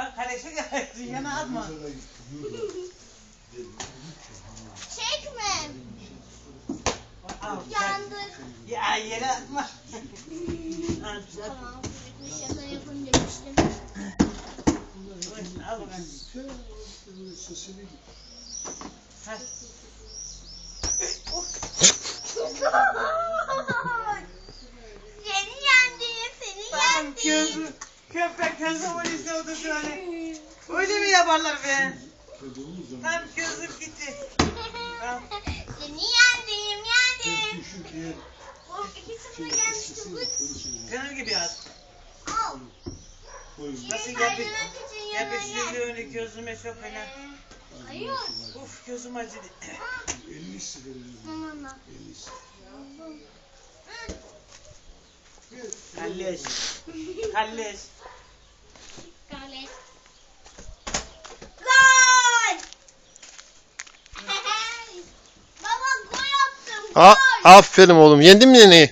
Bak kaleşe gelsin yana atma. Çekme. Al, Yandık. Ya yere atma. Al. Tamam. Bir şaka yapın demiştim. Al bakalım. Hadi. Seni yendim. Seni yendim. gözü, köpek gözü polisi oldu şöyle. Öyle mi yaparlar be? Tam gözüm gitti. Seni yendim. Yendim. O iki sıfır gelmişti. Bu. Benim gibi at. Al. Nasıl Şey, yapı- kaynamak için yanına gel. Yapıştırdı öyle gözüme çok fena. Hayır. Uf gözüm acıdı. Mama. Kalleş. Kalleş. A aferin oğlum. Yendin mi neneyi?